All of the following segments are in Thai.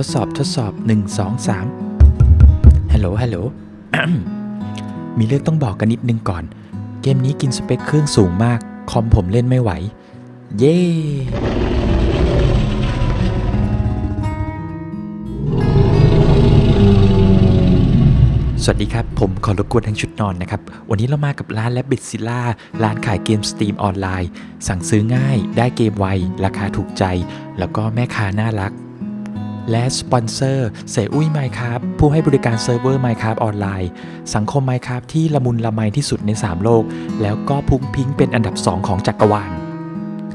ทดสอบทดสอบ 1 2 3ฮัลโหลฮัลโหลมีเรื่องต้องบอกกันนิดนึงก่อน เกมนี้กินสเปคเครื่องสูงมาก คอมผมเล่นไม่ไหว เย้สวัสดีครับ ผมขอรบกวนทั้งชุดนอนนะครับ วันนี้เรามากับร้านและบิดซิล่าร้านขายเกมสตรีมออนไลน์ สั่งซื้อง่าย ได้เกมไว ราคาถูกใจ แล้วก็แม่ค้าน่ารัก และสปอนเซอร์เสอุ้ยไมครับผู้ให้บริการเซิร์ฟเวอร์ไมครับออนไลน์ สังคมไมครับที่ละมุนละไมที่สุดใน 3 โลก แล้วก็พุ่งพิงเป็นอันดับ 2 ของจักรวาล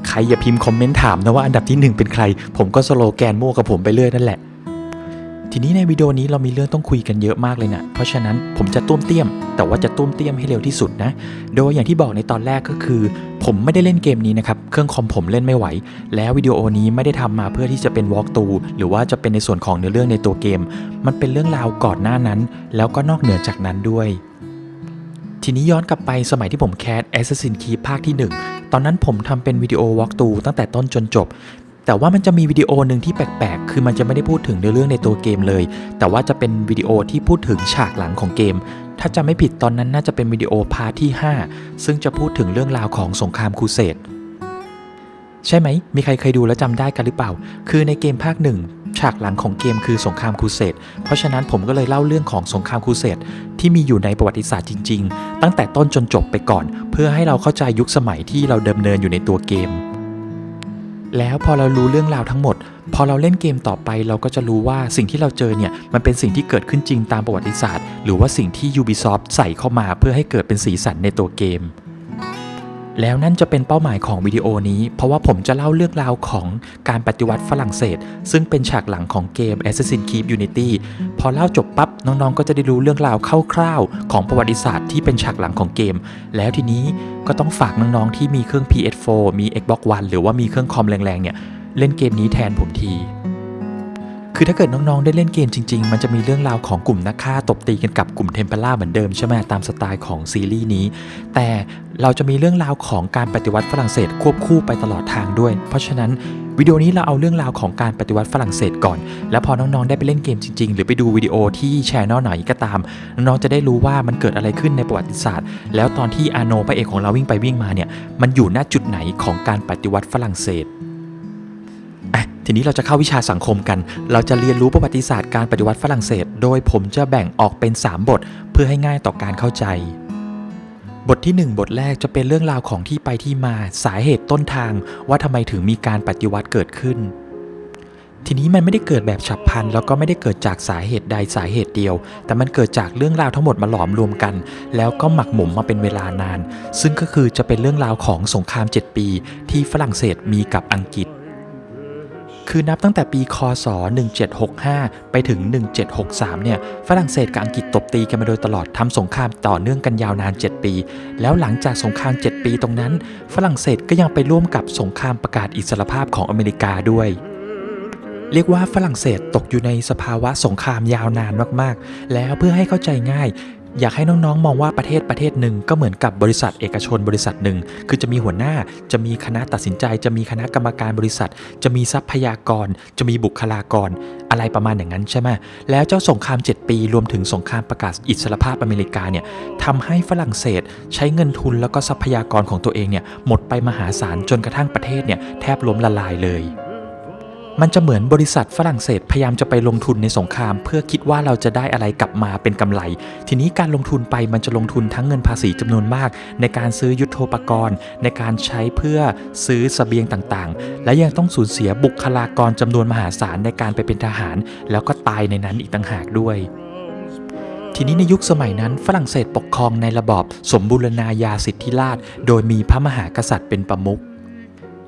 ใครอย่าพิมพ์คอมเมนต์ถามนะว่าอันดับที่ 1 เป็นใคร ผมก็สโลแกนมั่วกับผมไปเรื่อยนั่นแหละ ทีนี้ในวิดีโอนี้เรามีเรื่องต้องคุยกันเยอะมากเลยนะเพราะฉะนั้นผมจะตุ้มเตี้ยม แต่ว่าจะตุ้มเตี้ยมให้เร็วที่สุดนะ โดยอย่างที่บอกในตอนแรกก็คือ ผมไม่ได้เล่นเกมนี้นะครับ เครื่องคอมผมเล่นไม่ไหว แล้ววิดีโอนี้ไม่ได้ทำมาเพื่อที่จะเป็นวอล์กตูหรือว่าจะเป็นในส่วนของเนื้อเรื่องในตัวเกม มันเป็นเรื่องราวก่อนหน้านั้น แล้วก็นอกเหนือจากนั้นด้วย ทีนี้ย้อนกลับไปสมัยที่ผมแคส Assassin's Creed ภาคที่ 1 ตอนนั้นผมทำเป็นวิดีโอวอล์กตูตั้งแต่ต้นจนจบแต่ว่ามันจะมีวิดีโอหนึ่งที่แปลกๆ คือมันจะไม่ได้พูดถึงเนื้อเรื่องในตัวเกมเลย แต่ว่าจะเป็นวิดีโอที่พูดถึงฉากหลังของเกม ถ้าจะไม่ผิดตอนนั้นน่าจะเป็นวิดีโอพาร์ทที่ 5 ซึ่งจะพูดถึงเรื่องราวของสงครามครูเสดใช่ไหม มีใครเคยดูแล้วจำได้กันหรือเปล่า คือในเกมภาคหนึ่งฉากหลังของเกมคือสงครามครูเสด เพราะฉะนั้นผมก็เลยเล่าเรื่องของสงครามครูเสดที่มีอยู่ในประวัติศาสตร์จริง ๆ ตั้งแต่ต้นจนจบไปก่อน เพื่อให้เราเข้าใจยุคสมัยที่เราเดำเนินอยู่ในตัวเกม แล้วพอเรารู้เรื่องราวทั้งหมด พอเราเล่นเกมต่อไปเราก็จะรู้ว่าสิ่งที่เราเจอเนี่ยมันเป็นสิ่งที่เกิดขึ้นจริงตามประวัติศาสตร์ หรือว่าสิ่งที่ Ubisoft ใส่เข้ามาเพื่อให้เกิดเป็นสีสันในตัวเกม แล้วนั่นจะเป็นเป้าหมายของวิดีโอนี้ เพราะว่าผมจะเล่าเรื่องราวของการปฏิวัติฝรั่งเศส ซึ่งเป็นฉากหลังของเกม Assassin's Creed Unity พอเล่าจบปั๊บน้องๆ ก็จะได้รู้เรื่องราวคร่าวๆ ของประวัติศาสตร์ที่เป็นฉากหลังของเกม แล้วทีนี้ก็ต้องฝากน้องๆ ที่มีเครื่อง PS4 มี Xbox One หรือว่ามีเครื่องคอมแรงๆ เนี่ย เล่นเกมนี้แทนผมที คือถ้าเกิดน้องๆได้เล่นเกมจริง ๆ มันจะมีเรื่องราวของกลุ่มนักฆ่าตบตีกันกับกลุ่มเทมเพล่าเหมือนเดิมใช่ไหมตามสไตล์ของซีรีส์นี้ แต่เราจะมีเรื่องราวของการปฏิวัติฝรั่งเศสควบคู่ไปตลอดทางด้วย เพราะฉะนั้นวิดีโอนี้เราเอาเรื่องราวของการปฏิวัติฝรั่งเศสก่อน แล้วพอน้องๆได้ไปเล่นเกมจริง ๆ หรือไปดูวิดีโอที่แชร์นอไหนก็ตาม น้องๆจะได้รู้ว่ามันเกิดอะไรขึ้นในประวัติศาสตร์ แล้วตอนที่อาโนพระเอกของเราวิ่งไปวิ่งมาเนี่ยมันอยู่ณจุดไหนของการปฏิวัติฝรั่งเศส ทีนี้เราจะเข้าวิชาสังคมกัน เราจะเรียนรู้ประวัติศาสตร์การปฏิวัติฝรั่งเศส โดยผมจะแบ่งออกเป็น 3 บท เพื่อให้ง่ายต่อการเข้าใจ บทที่ 1 บทแรกจะเป็นเรื่องราวของที่ไปที่มาสาเหตุต้นทาง ว่าทำไมถึงมีการปฏิวัติเกิดขึ้น ทีนี้มันไม่ได้เกิดแบบฉับพลัน แล้วก็ไม่ได้เกิดจากสาเหตุใดสาเหตุเดียว แต่มันเกิดจากเรื่องราวทั้งหมดมาหลอมรวมกัน แล้วก็หมักหมมมาเป็นเวลานาน ซึ่งก็คือจะเป็นเรื่องราวของสงคราม 7 ปี ที่ฝรั่งเศสมีกับอังกฤษ คือนับตั้งแต่ปีคศ 1765 ไปถึง 1763 เนี่ย ฝรั่งเศสกับอังกฤษตบตีกันมาโดยตลอดทำสงครามต่อเนื่องกันยาวนาน 7 ปี แล้วหลังจากสงคราม 7 ปีตรงนั้น ฝรั่งเศสก็ยังไปร่วมกับสงครามประกาศอิสรภาพของอเมริกาด้วยเรียกว่าฝรั่งเศสตกอยู่ในสภาวะสงครามยาวนานมาก ๆ แล้วเพื่อให้เข้าใจง่าย อยากให้น้องๆ มองว่าประเทศประเทศหนึ่งก็เหมือนกับบริษัทเอกชนบริษัทหนึ่ง คือจะมีหัวหน้า จะมีคณะตัดสินใจ จะมีคณะกรรมการบริษัท จะมีทรัพยากร จะมีบุคลากร อะไรประมาณอย่างนั้นใช่ไหมแล้วเจ้าสงคราม 7 ปีรวมถึงสงครามประกาศอิสรภาพอเมริกาเนี่ยทำให้ฝรั่งเศสใช้เงินทุนแล้วก็ทรัพยากรของตัวเองเนี่ยหมดไปมหาศาลจนกระทั่งประเทศเนี่ยแทบล้มละลายเลย มันจะเหมือนบริษัทฝรั่งเศสพยายามจะไปลงทุนในสงคราม เพื่อคิดว่าเราจะได้อะไรกลับมาเป็นกำไร ทีนี้การลงทุนไปมันจะลงทุนทั้งเงินภาษีจำนวนมาก ในการซื้อยุทโธปกรณ์ ในการใช้เพื่อซื้อสเสบียงต่างๆ และยังต้องสูญเสียบุคลากรจำนวนมหาศาลในการไปเป็นทหาร แล้วก็ตายในนั้นอีกต่างหากด้วยทีนี้ในยุคสมัยนั้นฝรั่งเศสปกครองในระบอบสมบูรณาญาสิทธิราช โดยมีพระมหากษัตริย์เป็นประมุข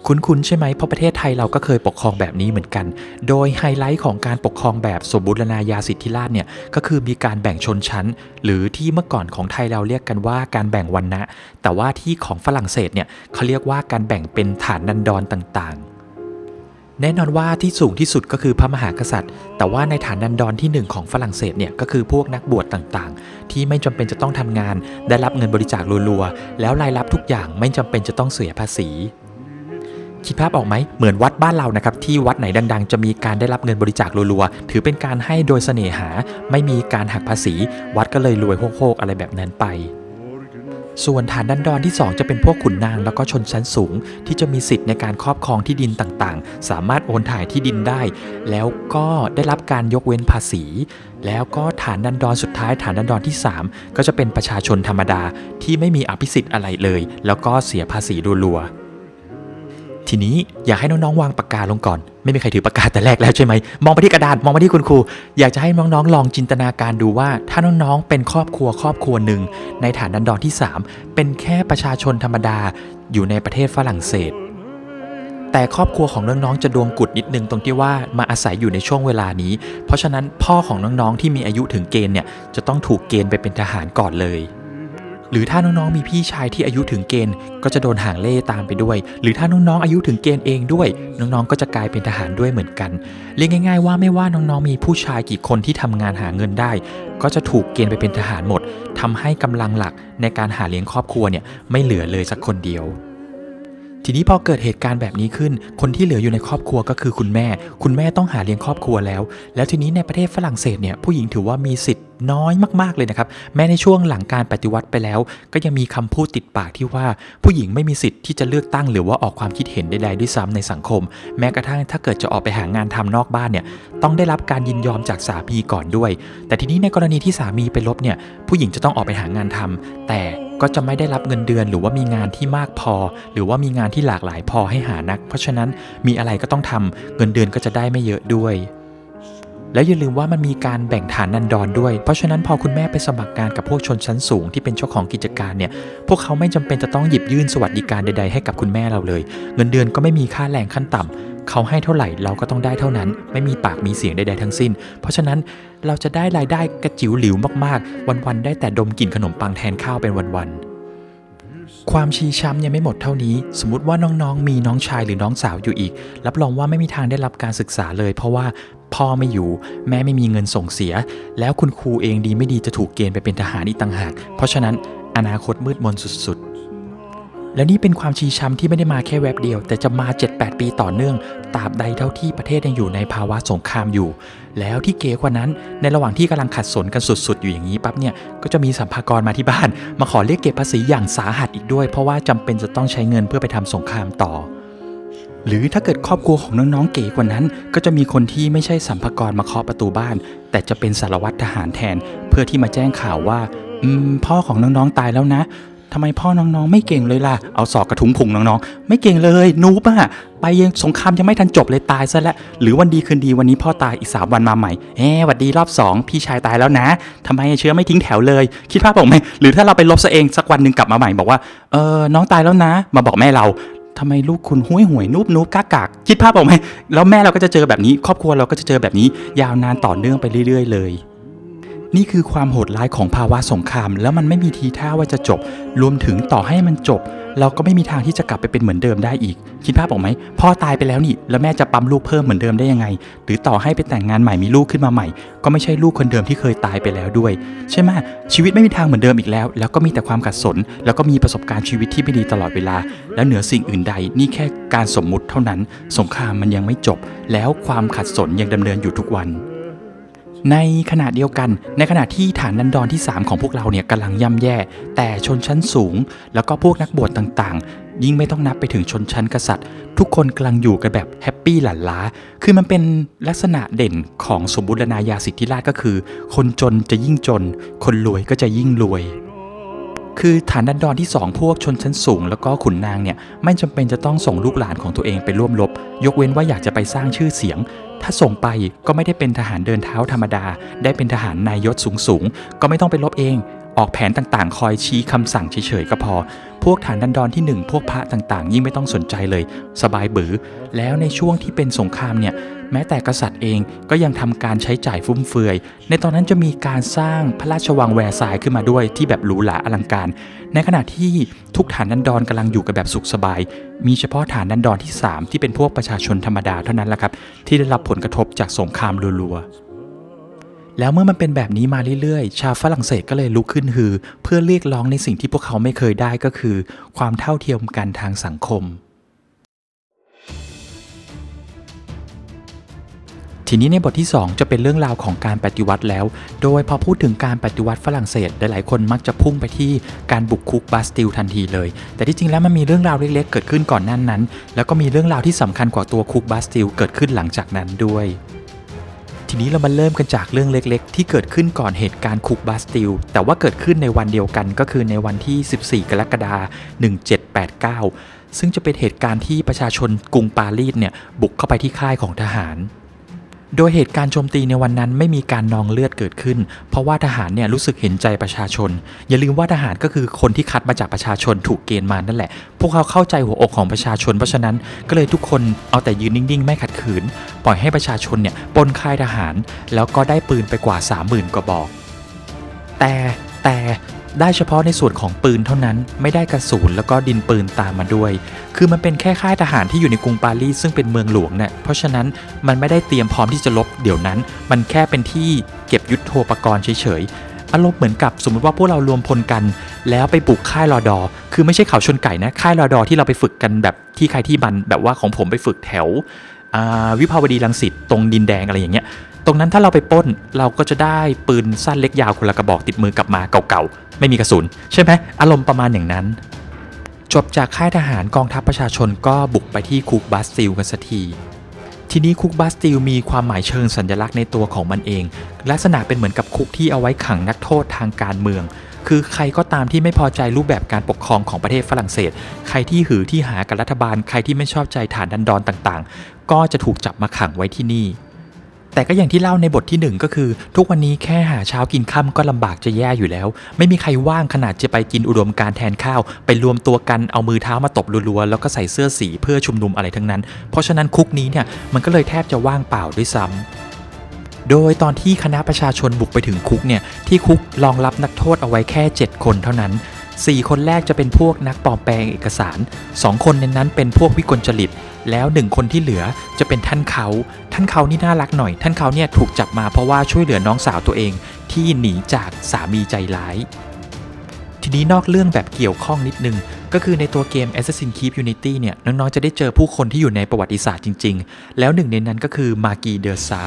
คุ้นๆใช่ไหมเพราะประเทศไทยเราก็เคยปกครองแบบนี้เหมือนกัน โดยไฮไลท์ของการปกครองแบบสมบูรณาญาสิทธิราชเนี่ยก็คือมีการแบ่งชนชั้น หรือที่เมื่อก่อนของไทยเราเรียกกันว่าการแบ่งวรรณะแต่ว่าที่ของฝรั่งเศสเนี่ยเขาเรียกว่าการแบ่งเป็นฐานนันดรต่างๆแน่นอนว่าที่สูงที่สุดก็คือพระมหากษัตริย์ แต่ว่าในฐานนันดรที่หนึ่งของฝรั่งเศสเนี่ยก็คือพวกนักบวชต่างๆ ที่ไม่จำเป็นจะต้องทำงาน ได้รับเงินบริจาครัวๆ แล้วรายรับทุกอย่างไม่จำเป็นจะต้องเสียภาษี คิดภาพออกไหมเหมือนวัดบ้านเรานะครับที่วัดไหนดัง ๆ จะมีการได้รับเงินบริจาครัวๆถือเป็นการให้โดยเสน่หา ไม่มีการหักภาษี วัดก็เลยรวยโคกๆอะไรแบบนั้นไปส่วนฐานดันดอนที่ 2 จะเป็นพวกขุนนางแล้วก็ชนชั้นสูง ที่จะมีสิทธิ์ในการครอบครองที่ดินต่างๆ สามารถโอนถ่ายที่ดินได้ แล้วก็ได้รับการยกเว้นภาษี แล้วก็ฐานดันดอนสุดท้ายฐานดันดอนที่ 3 ก็จะเป็นประชาชนธรรมดาที่ไม่มีอภิสิทธิ์อะไรเลย แล้วก็เสียภาษีรัวๆ ทีนี้อยากให้น้องๆวางปากกาลงก่อน ไม่มีใครถือปากกาแต่แรกแล้วใช่ไหมมองไปที่กระดาษมองไปที่คุณครู อยากจะให้น้องๆ ลองจินตนาการดูว่า ถ้าน้องๆ เป็นครอบครัวครอบครัวหนึ่ง ในฐานดันดอนที่ 3 เป็นแค่ประชาชนธรรมดา อยู่ในประเทศฝรั่งเศส แต่ครอบครัวของน้องๆจะดวงกุดนิดนึงตรงที่ว่ามาอาศัยอยู่ในช่วงเวลานี้ เพราะฉะนั้นพ่อของน้องๆที่มีอายุถึงเกณฑ์เนี่ยจะต้องถูกเกณฑ์ไปเป็นทหารก่อนเลย หรือถ้าน้องๆมีพี่ชายที่อายุถึงเกณฑ์ ก็จะโดนห่างเล่ตามไปด้วย หรือถ้าน้องๆอายุถึงเกณฑ์เองด้วย น้องๆก็จะกลายเป็นทหารด้วยเหมือนกัน เรียกง่าย ๆ ว่าไม่ว่าน้องๆมีผู้ชายกี่คนที่ทำงานหาเงินได้ ก็จะถูกเกณฑ์ไปเป็นทหารหมดทำให้กำลังหลักในการหาเลี้ยงครอบครัวเนี่ยไม่เหลือเลยสักคนเดียว ทีนี้พอเกิดเหตุการณ์แบบนี้ขึ้น คนที่เหลืออยู่ในครอบครัวก็คือคุณแม่ คุณแม่ต้องหาเลี้ยงครอบครัวแล้ว แล้วทีนี้ในประเทศฝรั่งเศสเนี่ยผู้หญิงถือว่ามีสิทธิ์น้อยมากๆเลยนะครับ แม้ในช่วงหลังการปฏิวัติไปแล้ว ก็ยังมีคำพูดติดปากที่ว่า ผู้หญิงไม่มีสิทธิ์ที่จะเลือกตั้งหรือว่าออกความคิดเห็นใดๆด้วยซ้ำในสังคม แม้กระทั่งถ้าเกิดจะออกไปหางานทำนอกบ้านเนี่ยต้องได้รับการยินยอมจากสามีก่อนด้วย แต่ทีนี้ในกรณีที่สามีไปลบเนี่ยผู้หญิงจะต้องออกไปหางานทำแต่ ก็จะไม่ได้รับเงินเดือนหรือว่ามีงานที่มากพอ หรือว่ามีงานที่หลากหลายพอให้หานัก เพราะฉะนั้นมีอะไรก็ต้องทำเงินเดือนก็จะได้ไม่เยอะด้วย แล้วอย่าลืมว่ามันมีการแบ่งฐานนันดรด้วย เพราะฉะนั้นพอคุณแม่ไปสมัครงานกับพวกชนชั้นสูงที่เป็นเจ้าของกิจการเนี่ย พวกเขาไม่จำเป็นจะต้องหยิบยื่นสวัสดิการใดๆให้กับคุณแม่เราเลย เงินเดือนก็ไม่มีค่าแรงขั้นต่ำเขาให้เท่าไหร่เราก็ต้องได้เท่านั้น ไม่มีปากมีเสียงใดๆทั้งสิ้น เพราะฉะนั้นเราจะได้รายได้กระจิ๋วหลิวมากๆ วันๆได้แต่ดมกลิ่นขนมปังแทนข้าวเป็นวันๆ ความชีช้ำยังไม่หมดเท่านี้ สมมติว่าน้องๆ มีน้องชายหรือน้องสาวอยู่อีก รับรองว่าไม่มีทางได้รับการศึกษาเลย เพราะว่าพ่อไม่อยู่ แม่ไม่มีเงินส่งเสีย แล้วคุณครูเองดีไม่ดีจะถูกเกณฑ์ไปเป็นทหารอีกต่างหาก เพราะฉะนั้นอนาคตมืดมนสุดๆ และนี่เป็นความชีช้ำที่ไม่ได้มาแค่แวบเดียว แต่จะมา 7-8 ปีต่อเนื่องตราบใดเท่าที่ประเทศยังอยู่ในภาวะสงครามอยู่ แล้วที่เก๋กว่านั้น ในระหว่างที่กำลังขัดสนกันสุด ๆ อยู่อย่างนี้ปั๊บเนี่ย ก็จะมีสัมภากรมาที่บ้าน มาขอเรียกเก็บภาษีอย่างสาหัสอีกด้วย เพราะว่าจำเป็นจะต้องใช้เงินเพื่อไปทำสงครามต่อ หรือถ้าเกิดครอบครัวของน้องๆเก๋กว่านั้น ก็จะมีคนที่ไม่ใช่สัมภากรมาเคาะประตูบ้าน แต่จะเป็นสารวัตรทหารแทน เพื่อที่มาแจ้งข่าวว่า อืม พ่อของน้องๆตายแล้วนะ ทำไมพ่อน้องๆ ไม่เก่งเลยล่ะ เอาศอกกระทุ้งพุงน้องๆ ไม่เก่งเลยนูบอะไปยังสงครามยังไม่ทันจบเลยตายซะแล้วหรือวันดีคืนดีวันนี้พ่อตายอีกสามวันมาใหม่เอ๊หวัดดีรอบสองพี่ชายตายแล้วนะทำไมเชื้อไม่ทิ้งแถวเลย คิดภาพผมไหมหรือถ้าเราไปลบซะเองสักวันหนึ่งกลับมาใหม่บอกว่าเออน้องตายแล้วนะ มาบอกแม่เราทำไมลูกคุณห้วยห่วยนูบนูบกากากคิดภาพผมไหมแล้วแม่เราก็จะเจอแบบนี้ ครอบครัวเราก็จะเจอแบบนี้ ยาวนานต่อเนื่องไปเรื่อย ๆ เลย นี่คือความโหดร้ายของภาวะสงคราม แล้วมันไม่มีทีท่าว่าจะจบ รวมถึงต่อให้มันจบ เราก็ไม่มีทางที่จะกลับไปเป็นเหมือนเดิมได้อีก คิดภาพออกไหมพ่อตายไปแล้วนี่แล้วแม่จะปั๊มลูกเพิ่มเหมือนเดิมได้ยังไง หรือต่อให้ไปแต่งงานใหม่มีลูกขึ้นมาใหม่ ก็ไม่ใช่ลูกคนเดิมที่เคยตายไปแล้วด้วย ใช่ไหมชีวิตไม่มีทางเหมือนเดิมอีกแล้ว แล้วก็มีแต่ความขัดสน แล้วก็มีประสบการณ์ชีวิตที่ไม่ดีตลอดเวลา แล้วเหนือสิ่งอื่นใด นี่แค่การสมมุติเท่านั้น สงครามมันยังไม่จบ แล้วความขัดสนยังดำเนินอยู่ทุกวัน ในขณะเดียวกัน ในขณะที่ฐานนันดรที่ 3 ของพวกเราเนี่ยกำลังย่ำแย่ แต่ชนชั้นสูง แล้วก็พวกนักบวชต่างๆ ยิ่งไม่ต้องนับไปถึงชนชั้นกษัตริย์ ทุกคนกำลังอยู่กันแบบแฮปปี้หลั่นล้า คือมันเป็นลักษณะเด่นของสมบูรณาญาสิทธิราชก็คือ คนจนจะยิ่งจน คนรวยก็จะยิ่งรวยคือฐานดันดอนที่ 2 พวกชนชั้นสูง แล้วก็ขุนนางเนี่ยไม่จำเป็นจะต้องส่งลูกหลานของตัวเองไปร่วมรบยกเว้นว่าอยากจะไปสร้างชื่อเสียง ถ้าส่งไปก็ไม่ได้เป็นทหารเดินเท้าธรรมดา ได้เป็นทหารนายยศสูงๆ ก็ไม่ต้องไปลบเอง ออกแผนต่างๆ คอยชี้คำสั่งเฉยๆก็พอ พวกฐานดันดอนที่ 1 พวกพระต่างๆ ยิ่งไม่ต้องสนใจเลย สบายบือ แล้วในช่วงที่เป็นสงครามเนี่ย แม้แต่กษัตริย์เองก็ยังทำการใช้จ่ายฟุ่มเฟือย ในตอนนั้นจะมีการสร้างพระราชวังแวร์ซายน์ขึ้นมาด้วยที่แบบหรูหราอลังการ ในขณะที่ทุกฐานดันดอนกำลังอยู่กันแบบสุขสบาย มีเฉพาะฐานดันดอนที่ 3 ที่เป็นพวกประชาชนธรรมดาเท่านั้นแหละครับที่ได้รับผลกระทบจากสงครามรัวๆ แล้วเมื่อมันเป็นแบบนี้มาเรื่อยๆ ชาวฝรั่งเศสก็เลยลุกขึ้นฮือ เพื่อเรียกร้องในสิ่งที่พวกเขาไม่เคยได้ก็คือ ความเท่าเทียมกันทางสังคม ทีนี้ในบทที่ 2 จะเป็นเรื่องราวของการปฏิวัติแล้ว โดยพอพูดถึงการปฏิวัติฝรั่งเศสหลายๆคนมักจะพุ่งไปที่การบุกคุกบาสติลทันทีเลย แต่ที่จริงแล้วมันมีเรื่องราวเล็กๆ เกิดขึ้นก่อนหน้านั้น แล้วก็มีเรื่องราวที่สำคัญกว่าตัวคุกบาสติลเกิดขึ้นหลังจากนั้นด้วย ทีนี้เรามาเริ่มกันจากเรื่องเล็กๆ ที่เกิดขึ้นก่อนเหตุการณ์คุกบาสติล แต่ว่าเกิดขึ้นในวันเดียวกันก็คือในวันที่ 14 กรกฎาคม 1789 ซึ่งจะเป็นเหตุการณ์ที่ประชาชนกรุงปารีสเนี่ยบุกเข้าไปที่ค่ายของทหาร โดยเหตุการณ์โจมตีในวันนั้นไม่มีการนองเลือดเกิดขึ้น เพราะว่าทหารเนี่ยรู้สึกเห็นใจประชาชน อย่าลืมว่าทหารก็คือคนที่คัดมาจากประชาชนถูกเกณฑ์มานั่นแหละ พวกเขาเข้าใจหัวอกของประชาชนเพราะฉะนั้นก็เลยทุกคนเอาแต่ยืนนิ่งๆ ไม่ขัดขืน ปล่อยให้ประชาชนเนี่ยปนค่ายทหาร แล้วก็ได้ปืนไปกว่า 30,000กระบอก แต่แต่ ได้เฉพาะในส่วนของปืนเท่านั้น ไม่ได้กระสุนแล้วก็ดินปืนตามมาด้วย คือมันเป็นแค่ค่ายทหารที่อยู่ในกรุงปารีสซึ่งเป็นเมืองหลวงเนี่ยเพราะฉะนั้นมันไม่ได้เตรียมพร้อมที่จะลบเดี๋ยวนั้น มันแค่เป็นที่เก็บยุทโธปกรณ์เฉยๆอารมณ์เหมือนกับสมมติว่าพวกเรารวมพลกัน แล้วไปบุกค่ายรอดอ คือไม่ใช่เขาชนไก่นะ ค่ายรอดอที่เราไปฝึกกันแบบที่ใครที่มันแบบว่าของผมไปฝึกแถววิภาวดีรังสิตตรงดินแดงอะไรอย่างเงี้ย ตรงนั้นถ้าเราไปป้นเราก็จะได้ปืนสั้นเล็กยาวคนละกระบอกติดมือกลับมาเก่าๆ ไม่มีกระสุน ใช่ไหมอารมณ์ประมาณอย่างนั้น จบจากค่ายทหารกองทัพประชาชนก็บุกไปที่คุกบาสติลกันสักทีทีนี้คุกบาสติลมีความหมายเชิงสัญลักษณ์ในตัวของมันเอง ลักษณะเป็นเหมือนกับคุกที่เอาไว้ขังนักโทษทางการเมือง คือใครก็ตามที่ไม่พอใจรูปแบบการปกครองของประเทศฝรั่งเศส ใครที่หือที่หากับรัฐบาล ใครที่ไม่ชอบใจฐานดันดอนต่างๆ ก็จะถูกจับมาขังไว้ที่นี่ แต่ก็อย่างที่เล่าในบทที่หนึ่งก็คือ ทุกวันนี้แค่หาเช้ากินค่ำก็ลำบากจะแย่อยู่แล้ว ไม่มีใครว่างขนาดจะไปกินอุดมการแทนข้าว ไปรวมตัวกันเอามือเท้ามาตบรัวๆแล้วก็ใส่เสื้อสีเพื่อชุมนุมอะไรทั้งนั้น เพราะฉะนั้นคุกนี้เนี่ยมันก็เลยแทบจะว่างเปล่าด้วยซ้ำโดยตอนที่คณะประชาชนบุกไปถึงคุกเนี่ย ที่คุกรองรับนักโทษเอาไว้แค่ 7 คนเท่านั้น 4 คนแรกจะเป็นพวกนักปลอมแปลงเอกสาร 2 คนในนั้นเป็นพวกวิกลจริต แล้ว1คนที่เหลือจะเป็นท่านเขา ท่านเขานี่น่ารักหน่อย ท่านเขาเนี่ยถูกจับมาเพราะว่าช่วยเหลือน้องสาวตัวเองที่หนีจากสามีใจร้าย ทีนี้นอกเรื่องแบบเกี่ยวข้องนิดนึง ก็คือในตัวเกม Assassin's Creed Unity เนี่ยน้องๆจะได้เจอผู้คนที่อยู่ในประวัติศาสตร์จริง ๆ แล้วหนึ่งในนั้นก็คือมากีเดอซา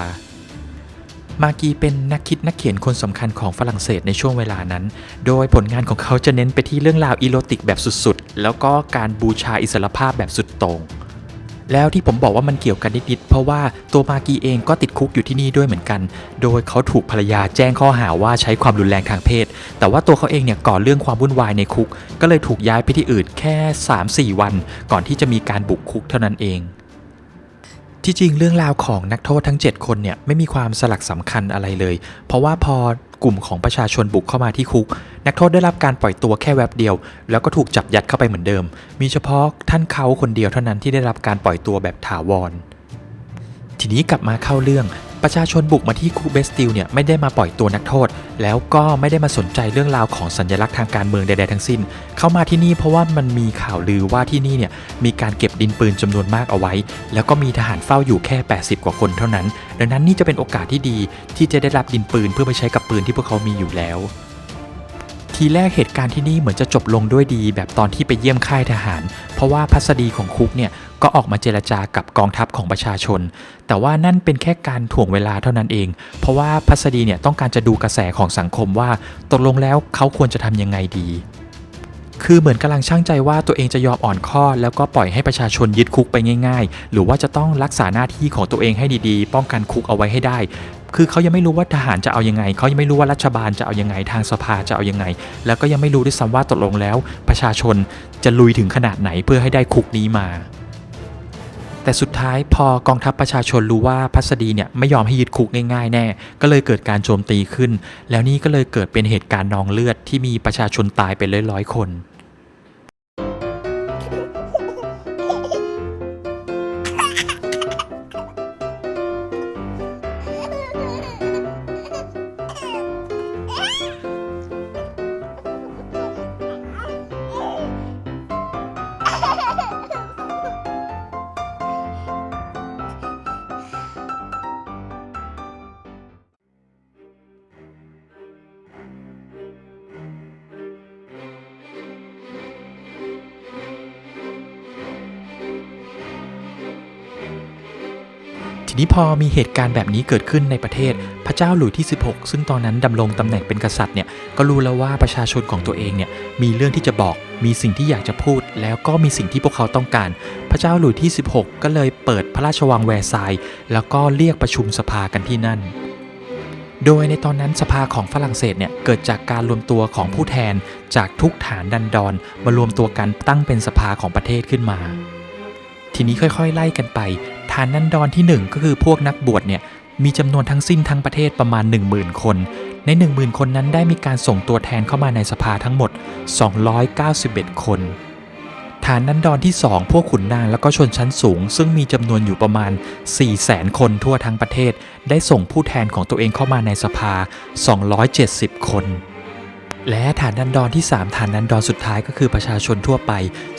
มากีเป็นนักคิดนักเขียนคนสำคัญของฝรั่งเศสในช่วงเวลานั้น โดยผลงานของเขาจะเน้นไปที่เรื่องราวอีโรติกแบบสุดๆ แล้วก็การบูชาอิสรภาพแบบสุดโต่ง แล้วที่ผมบอกว่ามันเกี่ยวกันนิดๆเพราะว่าตัวมากีเองก็ติดคุกอยู่ที่นี่ด้วยเหมือนกัน โดยเขาถูกภรรยาแจ้งข้อหาว่าใช้ความรุนแรงทางเพศ แต่ว่าตัวเขาเองเนี่ยก่อเรื่องความวุ่นวายในคุก ก็เลยถูกย้ายไปที่อื่นแค่ 3-4 วัน ก่อนที่จะมีการบุกคุกเท่านั้นเองที่จริงเรื่องราวของนักโทษทั้ง 7 คนเนี่ยไม่มีความสลักสำคัญอะไรเลย เพราะว่าพอ กลุ่มของประชาชนบุกเข้ามาที่คุก นักโทษได้รับการปล่อยตัวแค่แวบเดียว แล้วก็ถูกจับยัดเข้าไปเหมือนเดิม มีเฉพาะท่านเขาคนเดียวเท่านั้นที่ได้รับการปล่อยตัวแบบถาวร ทีนี้กลับมาเข้าเรื่อง ประชาชนบุกมาที่คุกเบสติลเนี่ยไม่ได้มาปล่อยตัวนักโทษ แล้วก็ไม่ได้มาสนใจเรื่องราวของสัญลักษณ์ทางการเมืองใดๆทั้งสิ้น เข้ามาที่นี่เพราะว่ามันมีข่าวลือว่าที่นี่เนี่ยมีการเก็บดินปืนจำนวนมากเอาไว้ แล้วก็มีทหารเฝ้าอยู่แค่ 80 กว่าคนเท่านั้น ดังนั้นนี่จะเป็นโอกาสที่ดีที่จะได้รับดินปืนเพื่อไปใช้กับปืนที่พวกเขามีอยู่แล้ว ทีแรกเหตุการณ์ที่นี่เหมือนจะจบลงด้วยดี แบบตอนที่ไปเยี่ยมค่ายทหาร เพราะว่าพัสดีของคุกเนี่ยก็ออกมาเจรจากับกองทัพของประชาชน แต่ว่านั่นเป็นแค่การถ่วงเวลาเท่านั้นเอง เพราะว่าพัสดีเนี่ยต้องการจะดูกระแสของสังคมว่าตกลงแล้วเขาควรจะทำยังไงดีคือเหมือนกำลังช่างใจว่าตัวเองจะยอมอ่อนข้อ แล้วก็ปล่อยให้ประชาชนยึดคุกไปง่าย ๆ หรือว่าจะต้องรักษาหน้าที่ของตัวเองให้ดีๆ ป้องกันคุกเอาไว้ให้ได้ คือเขายังไม่รู้ว่าทหารจะเอายังไง เขายังไม่รู้ว่ารัฐบาลจะเอายังไง ทางสภาจะเอายังไง แล้วก็ยังไม่รู้ด้วยซ้ำว่าตกลงแล้ว ประชาชนจะลุยถึงขนาดไหนเพื่อให้ได้คุกนี้มา แต่สุดท้ายพอกองทัพประชาชนรู้ว่าพัสดีเนี่ยไม่ยอมให้ยึดคุกง่ายๆแน่ ก็เลยเกิดการโจมตีขึ้น แล้วนี่ก็เลยเกิดเป็นเหตุการณ์นองเลือดที่มีประชาชนตายไปร้อยๆคน นี้พอมีเหตุการณ์แบบนี้เกิดขึ้นในประเทศพระเจ้าหลุยที่ 16 ซึ่งตอนนั้นดำรงตำแหน่งเป็นกษัตริย์เนี่ยก็รู้แล้วว่าประชาชนของตัวเองเนี่ยมีเรื่องที่จะบอก มีสิ่งที่อยากจะพูด แล้วก็มีสิ่งที่พวกเขาต้องการ พระเจ้าหลุยที่ 16 ก็เลยเปิดพระราชวังแวร์ซายน์แล้วก็เรียกประชุมสภากันที่นั่นโดยในตอนนั้นสภาของฝรั่งเศสเนี่ยเกิดจากการรวมตัวของผู้แทนจากทุกฐานดันดอนมารวมตัวกันตั้งเป็นสภาของประเทศขึ้นมา ทีนี้ค่อยๆ ไล่กันไปานดันดอนที่ 1 ก็คือพวกนักบวชเนี่ยมีจำนวนทั้งสิ้นทั้งประเทศประมาณ 10,000 คน ใน 10,000 คนนั้นได้มีการส่งตัวแทนเข้ามาในสภาทั้งหมด 291 คนฐานดันดอนที่ 2 พวกขุนนางแล้วก็ชนชั้นสูง ซึ่งมีจำนวนอยู่ประมาณ 400,000 คนทั่วทั้งประเทศ ได้ส่งผู้แทนของตัวเองเข้ามาในสภา 270 คน และฐานดันดอนที่ 3 ฐานดันดอนสุดท้ายก็คือประชาชนทั่วไป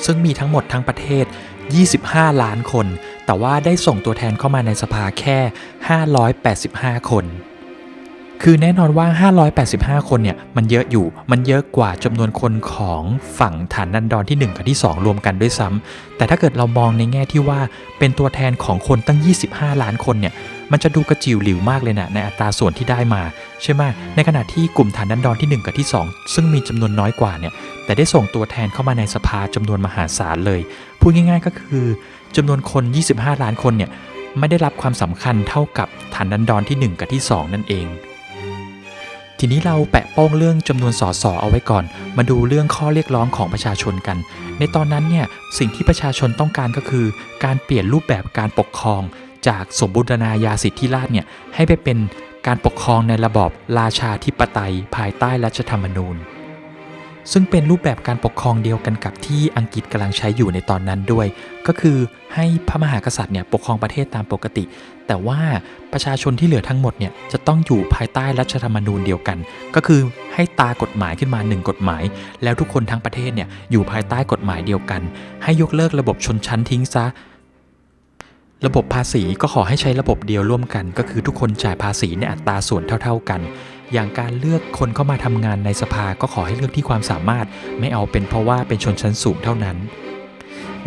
ซึ่งมีทั้งหมดทั้งประเทศ 25 ล้านคน แต่ว่าได้ส่งตัวแทนเข้ามาในสภาแค่ 585 คน คือแน่นอนว่า 585 คนเนี่ยมันเยอะอยู่ มันเยอะกว่าจำนวนคนของฝั่งฐานดันดอนที่ 1 กับที่ 2 รวมกันด้วยซ้ำ แต่ถ้าเกิดเรามองในแง่ที่ว่าเป็นตัวแทนของคนตั้ง 25 ล้านคนเนี่ยมันจะดูกระจิ๋วหลิวมากเลยนะในอัตราส่วนที่ได้มา ใช่ไหมในขณะที่กลุ่มฐานดันดอนที่ 1 กับที่ 2 ซึ่งมีจำนวนน้อยกว่าเนี่ยแต่ได้ส่งตัวแทนเข้ามาในสภาจำนวนมหาศาลเลย พูดง่ายๆก็คือ จำนวนคน 25 ล้านคนเนี่ยไม่ได้รับความสำคัญเท่ากับฐานดันดอนที่ 1 กับที่ 2 นั่นเอง ทีนี้เราแปะโป้งเรื่องจำนวนสสเอาไว้ก่อน มาดูเรื่องข้อเรียกร้องของประชาชนกัน ในตอนนั้นเนี่ยสิ่งที่ประชาชนต้องการก็คือ การเปลี่ยนรูปแบบการปกครอง จากสมบูรณาญาสิทธิราชเนี่ยให้ไปเป็นการปกครองในระบอบราชาธิปไตย ภายใต้รัฐธรรมนูญ ซึ่งเป็นรูปแบบการปกครองเดียวกันกับที่อังกฤษกำลังใช้อยู่ในตอนนั้นด้วย ก็คือให้พระมหากษัตริย์เนี่ยปกครองประเทศตามปกติ แต่ว่าประชาชนที่เหลือทั้งหมดเนี่ยจะต้องอยู่ภายใต้รัฐธรรมนูญเดียวกัน ก็คือให้ตากฎหมายขึ้นมาหนึ่งกฎหมาย แล้วทุกคนทั้งประเทศเนี่ยอยู่ภายใต้กฎหมายเดียวกัน ให้ยกเลิกระบบชนชั้นทิ้งซะระบบภาษีก็ขอให้ใช้ระบบเดียวร่วมกัน ก็คือทุกคนจ่ายภาษีในอัตราส่วนเท่า ๆกัน อย่างการเลือกคนเข้ามาทำงานในสภาก็ขอให้เลือกที่ความสามารถ ไม่เอาเป็นเพราะว่าเป็นชนชั้นสูงเท่านั้น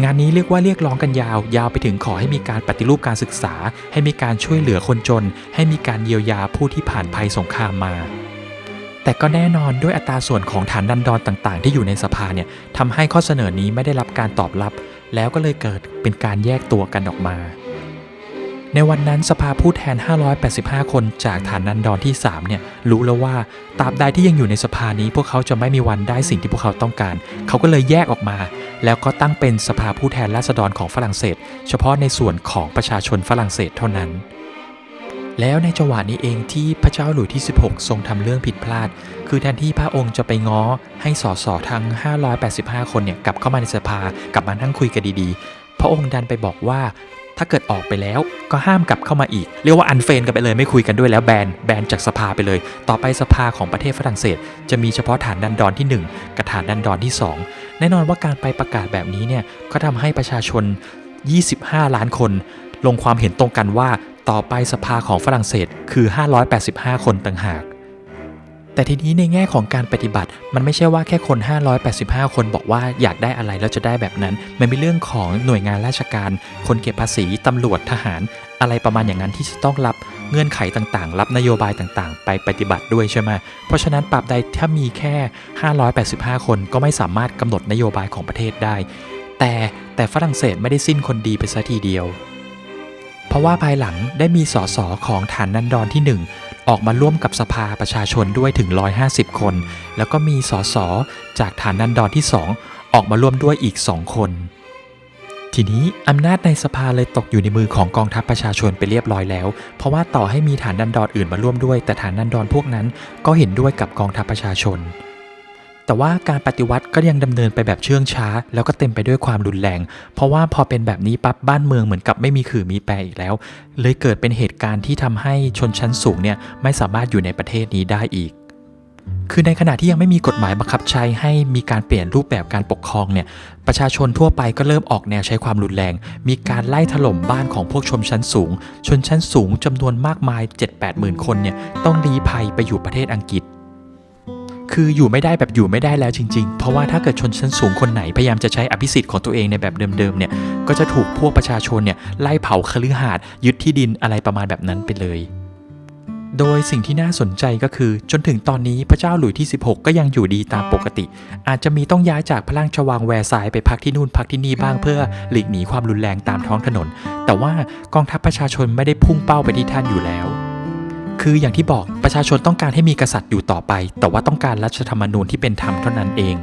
งานนี้เรียกว่าเรียกร้องกันยาว ยาวไปถึงขอให้มีการปฏิรูปการศึกษา ให้มีการช่วยเหลือคนจน ให้มีการเยียวยาผู้ที่ผ่านภัยสงครามมาแต่ก็แน่นอนด้วยอัตราส่วนของฐานดันดอนต่างๆ ที่อยู่ในสภาเนี่ยทำให้ข้อเสนอนี้ไม่ได้รับการตอบรับ แล้วก็เลยเกิดเป็นการแยกตัวกันออกมา ในวันนั้นสภาผู้แทน 585 คนจากฐานดันดอนที่ 3 เนี่ย รู้แล้วว่าตราบใดที่ยังอยู่ในสภานี้ พวกเขาจะไม่มีวันได้สิ่งที่พวกเขาต้องการ เขาก็เลยแยกออกมา แล้วก็ตั้งเป็นสภาผู้แทนราษฎรของฝรั่งเศส เฉพาะในส่วนของประชาชนฝรั่งเศสเท่านั้น แล้วในจังหวะนี้เองที่พระเจ้าหลุยที่ 16 ทรงทำเรื่องผิดพลาด คือแทนที่พระองค์จะไปง้อให้สสทั้ง 585 คนเนี่ยกลับเข้ามาในสภากลับมานั่งคุยกันดีๆ พระองค์ดันไปบอกว่าถ้าเกิดออกไปแล้ว ก็ห้ามกลับเข้ามาอีก เรียกว่าอันเฟนกันไปเลยไม่คุยกันด้วยแล้วแบนแบนจากสภาไปเลย ต่อไปสภาของประเทศฝรั่งเศส จะมีเฉพาะฐานดันดอนที่ 1 กับฐานดันดอนที่ 2 แน่นอนว่าการไปประกาศแบบนี้เนี่ยก็ทำให้ประชาชน 25 ล้านคน ลงความเห็นตรงกันว่าต่อไปสภาของฝรั่งเศสคือ 585 คนต่างหาก แต่ทีนี้ในแง่ของการปฏิบัติ มันไม่ใช่ว่าแค่คน 585 คนบอกว่าอยากได้อะไรแล้วจะได้แบบนั้น มันเป็นเรื่องของหน่วยงานราชการ คนเก็บภาษีตำรวจทหาร อะไรประมาณอย่างนั้นที่จะต้องรับเงื่อนไขต่างๆ รับนโยบายต่างๆ ไปปฏิบัติด้วยใช่ไหมเพราะฉะนั้นปราบใดถ้ามีแค่ 585 คนก็ไม่สามารถกำหนดนโยบายของประเทศได้ แต่แต่ฝรั่งเศสไม่ได้สิ้นคนดีไปซะทีเดียว เพราะว่าภายหลังได้มีสสของฐานนันดอนที่ 1 ออกมาร่วมกับสภาประชาชนด้วยถึง 150 คน แล้วก็มีสสจากฐานนันดอนที่ 2 ออกมาร่วมด้วยอีก 2 คน ทีนี้อำนาจในสภาเลยตกอยู่ในมือของกองทัพประชาชนไปเรียบร้อยแล้ว เพราะว่าต่อให้มีฐานนันดอนอื่นมาร่วมด้วย แต่ฐานนันดอนพวกนั้นก็เห็นด้วยกับกองทัพประชาชน แต่ว่าการปฏิวัติก็ยังดำเนินไปแบบเชื่องช้า แล้วก็เต็มไปด้วยความรุนแรง เพราะว่าพอเป็นแบบนี้ปั๊บบ้านเมืองเหมือนกับไม่มีขื่อมีแปรอีกแล้ว เลยเกิดเป็นเหตุการณ์ที่ทำให้ชนชั้นสูงเนี่ยไม่สามารถอยู่ในประเทศนี้ได้อีกคือในขณะที่ยังไม่มีกฎหมายบังคับใช้ให้มีการเปลี่ยนรูปแบบการปกครองเนี่ย ประชาชนทั่วไปก็เริ่มออกแนวใช้ความรุนแรง มีการไล่ถล่มบ้านของพวกชนชั้นสูง ชนชั้นสูงจำนวนมากมาย 7-8หมื่นคนเนี่ยต้องลี้ภัยไปอยู่ประเทศอังกฤษ คืออยู่ไม่ได้แบบอยู่ไม่ได้แล้วจริง ๆ เพราะว่าถ้าเกิดชนชั้นสูงคนไหนพยายามจะใช้อภิสิทธิ์ของตัวเองในแบบเดิมๆเนี่ย ก็จะถูกพวกประชาชนเนี่ยไล่เผาคฤหาสน์ยึดที่ดินอะไรประมาณแบบนั้นไปเลย โดยสิ่งที่น่าสนใจก็คือ จนถึงตอนนี้พระเจ้าหลุยที่ 16 ก็ยังอยู่ดีตามปกติ อาจจะมีต้องย้ายจากพระราชวังแวร์ซายไปพักที่นู่นพักที่นี่บ้างเพื่อหลีกหนีความรุนแรงตามท้องถนน แต่ว่ากองทัพประชาชนไม่ได้พุ่งเป้าไปที่ท่านอยู่แล้ว คืออย่างที่บอกประชาชนต้องการให้มีกษัตริย์อยู่ต่อไป แต่ว่าต้องการรัฐธรรมนูญที่เป็นธรรมเท่านั้นเอง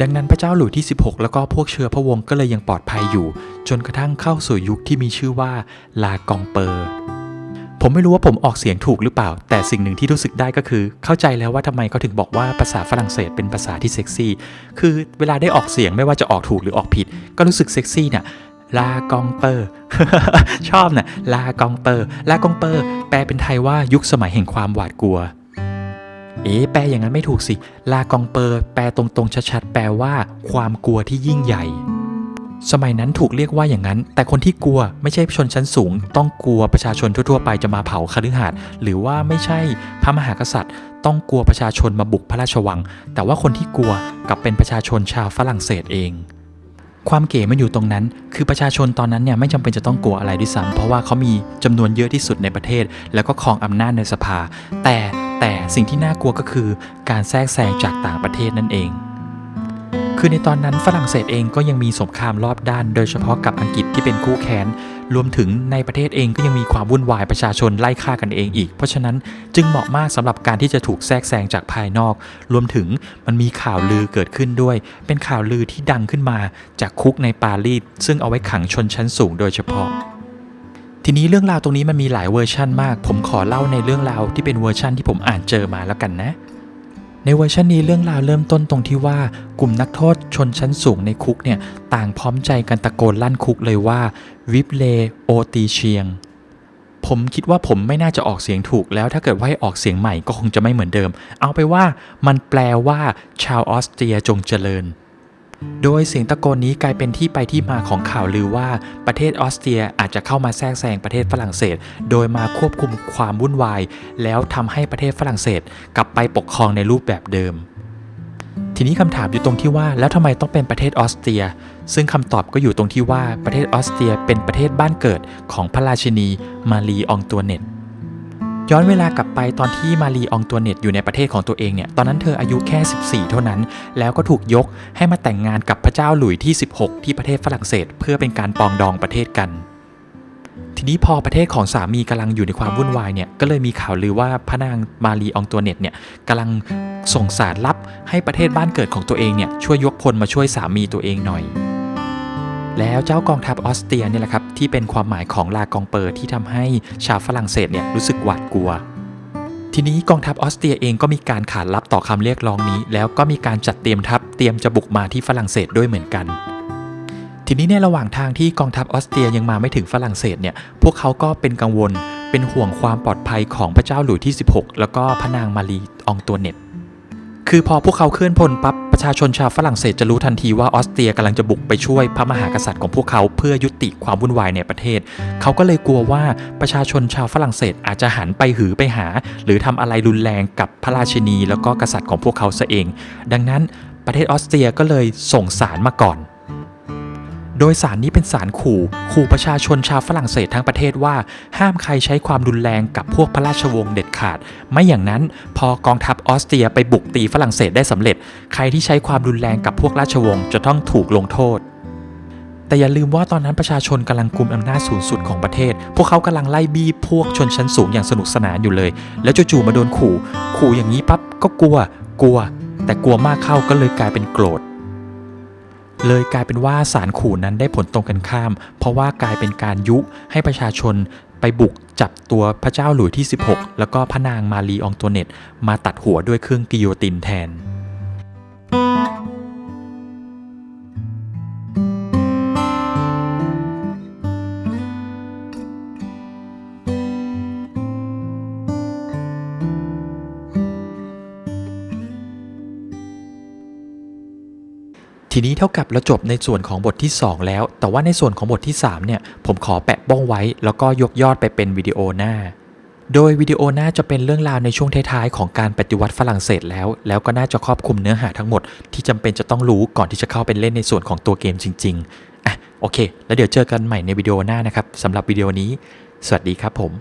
ดังนั้นพระเจ้าหลุยที่ 16 แล้วก็พวกเชื้อพระวงศ์ก็เลยยังปลอดภัยอยู่ จนกระทั่งเข้าสู่ยุคที่มีชื่อว่าลากองเปอร์ ผมไม่รู้ว่าผมออกเสียงถูกหรือเปล่า แต่สิ่งหนึ่งที่รู้สึกได้ก็คือ เข้าใจแล้วว่าทำไมเขาถึงบอกว่าภาษาฝรั่งเศสเป็นภาษาที่เซ็กซี่ คือเวลาได้ออกเสียงไม่ว่าจะออกถูกหรือออกผิด ก็รู้สึกเซ็กซี่เนี่ย ลากองเปอร์ ชอบนะลากองเปอร์ ลากองเปอร์ แปลเป็นไทยว่ายุคสมัยแห่งความหวาดกลัว เอ๊ะแปลอย่างนั้นไม่ถูกสิ ลากองเปอร์ แปลตรงๆชัดๆ แปลว่าความกลัวที่ยิ่งใหญ่ สมัยนั้นถูกเรียกว่าอย่างนั้น แต่คนที่กลัวไม่ใช่ชนชั้นสูง ต้องกลัวประชาชนทั่วๆ ไปจะมาเผาคฤหาสน์หรือว่าไม่ใช่พระมหากษัตริย์ต้องกลัวประชาชนมาบุกพระราชวัง แต่ว่าคนที่กลัวกลับเป็นประชาชนชาวฝรั่งเศสเอง ความเก๋มันอยู่ตรงนั้น คือประชาชนตอนนั้นเนี่ยไม่จำเป็นจะต้องกลัวอะไรด้วยซ้ำเพราะว่าเขามีจำนวนเยอะที่สุดในประเทศ แล้วก็ครองอำนาจในสภา แต่แต่สิ่งที่น่ากลัวก็คือการแทรกแซงจากต่างประเทศนั่นเอง คือในตอนนั้นฝรั่งเศสเองก็ยังมีสงครามรอบด้าน โดยเฉพาะกับอังกฤษที่เป็นคู่แค้น รวมถึงในประเทศเองก็ยังมีความวุ่นวายประชาชนไล่ฆ่ากันเองอีก เพราะฉะนั้นจึงเหมาะมากสำหรับการที่จะถูกแทรกแซงจากภายนอก รวมถึงมันมีข่าวลือเกิดขึ้นด้วย เป็นข่าวลือที่ดังขึ้นมาจากคุกในปารีสซึ่งเอาไว้ขังชนชั้นสูงโดยเฉพาะทีนี้เรื่องราวตรงนี้มันมีหลายเวอร์ชั่นมาก ผมขอเล่าในเรื่องราวที่เป็นเวอร์ชั่นที่ผมอ่านเจอมาแล้วกันนะ ในเวอร์ชันนี้เรื่องราวเริ่มต้นตรงที่ว่ากลุ่มนักโทษชนชั้นสูงในคุกเนี่ยต่างพร้อมใจกันตะโกนลั่นคุกเลยว่า วิบเลโอตีเชียง ผมคิดว่าผมไม่น่าจะออกเสียงถูกแล้วถ้าเกิดว่าให้ออกเสียงใหม่ก็คงจะไม่เหมือนเดิม เอาไปว่ามันแปลว่า ชาวออสเตรียจงเจริญ โดยเสียงตะโกนนี้กลายเป็นที่ไปที่มาของข่าวลือว่าประเทศออสเตรียอาจจะเข้ามาแทรกแซงประเทศฝรั่งเศส โดยมาควบคุมความวุ่นวาย แล้วทำให้ประเทศฝรั่งเศสกลับไปปกครองในรูปแบบเดิม ทีนี้คำถามอยู่ตรงที่ว่าแล้วทำไมต้องเป็นประเทศออสเตรีย ซึ่งคำตอบก็อยู่ตรงที่ว่าประเทศออสเตรียเป็นประเทศบ้านเกิดของพระราชินีมารีอองตัวเน็ต ย้อนเวลากลับไปตอนที่มารีอองตัวเน็ตอยู่ในประเทศของตัวเองเนี่ย ตอนนั้นเธออายุแค่ 14 เท่านั้น แล้วก็ถูกยกให้มาแต่งงานกับพระเจ้าหลุยที่ 16 ที่ประเทศฝรั่งเศส เพื่อเป็นการปองดองประเทศกัน ทีนี้พอประเทศของสามีกำลังอยู่ในความวุ่นวายเนี่ย ก็เลยมีข่าวลือว่าพระนางมารีอองตัวเน็ตเนี่ยกำลังส่งสารลับให้ประเทศบ้านเกิดของตัวเองเนี่ยช่วยยกพลมาช่วยสามีตัวเองหน่อย แล้วเจ้ากองทัพออสเตรียเนี่ยแหละครับที่เป็นความหมายของลากองเปอร์ที่ทำให้ชาวฝรั่งเศสเนี่ยรู้สึกหวาดกลัว ทีนี้กองทัพออสเตรียเองก็มีการขานรับต่อคำเรียกร้องนี้ แล้วก็มีการจัดเตรียมทัพเตรียมจะบุกมาที่ฝรั่งเศสด้วยเหมือนกัน ทีนี้ในระหว่างทางที่กองทัพออสเตรียยังมาไม่ถึงฝรั่งเศสเนี่ยพวกเขาก็เป็นกังวล เป็นห่วงความปลอดภัยของพระเจ้าหลุยที่ 16 แล้วก็พระนางมารีอองตัวเน็ต คือพอพวกเขาเคลื่อนพลปั๊บประชาชนชาวฝรั่งเศสจะรู้ทันทีว่าออสเตรียกำลังจะบุกไปช่วยพระมหากษัตริย์ของพวกเขาเพื่อยุติความวุ่นวายในประเทศ เขาก็เลยกลัวว่าประชาชนชาวฝรั่งเศสอาจจะหันไปหือไปหา หรือทำอะไรรุนแรงกับพระราชินีแล้วก็กษัตริย์ของพวกเขาซะเอง ดังนั้นประเทศออสเตรียก็เลยส่งสารมาก่อน โดยสารนี้เป็นสารขู่ ขู่ประชาชนชาวฝรั่งเศสทั้งประเทศว่า ห้ามใครใช้ความรุนแรงกับพวกพระราชวงศ์เด็ดขาด ไม่อย่างนั้นพอกองทัพออสเตรียไปบุกตีฝรั่งเศสได้สำเร็จ ใครที่ใช้ความรุนแรงกับพวกราชวงศ์จะต้องถูกลงโทษแต่อย่าลืมว่าตอนนั้นประชาชนกำลังกุมอำนาจสูงสุดของประเทศ พวกเขากำลังไล่บี้พวกชนชั้นสูงอย่างสนุกสนานอยู่เลย แล้วจู่ๆมาโดนขู่ ขู่อย่างนี้ปั๊บก็กลัว กลัว แต่กลัวมากเข้าก็เลยกลายเป็นโกรธ เลยกลายเป็นว่าสารขู่นั้นได้ผลตรงกันข้าม เพราะว่ากลายเป็นการยุให้ประชาชนไปบุกจับตัวพระเจ้าหลุยที่ 16 แล้วก็พระนางมารีอองตัวเน็ตมาตัดหัวด้วยเครื่องกิโยตินแทน ทีนี้เท่ากับเราจบในส่วนของบทที่ 2 แล้ว แต่ว่าในส่วนของบทที่3เนี่ยผมขอแปะบ้องไว้ แล้วก็ยกยอดไปเป็นวิดีโอหน้า โดยวิดีโอหน้าจะเป็นเรื่องราวในช่วงท้ายๆของการปฏิวัติฝรั่งเศสแล้ว แล้วก็น่าจะครอบคลุมเนื้อหาทั้งหมดที่จำเป็นจะต้องรู้ก่อนที่จะเข้าไปเล่นในส่วนของตัวเกมจริงๆอะโอเค แล้วเดี๋ยวเจอกันใหม่ในวิดีโอหน้านะครับสำหรับวิดีโอนี้ สวัสดีครับผม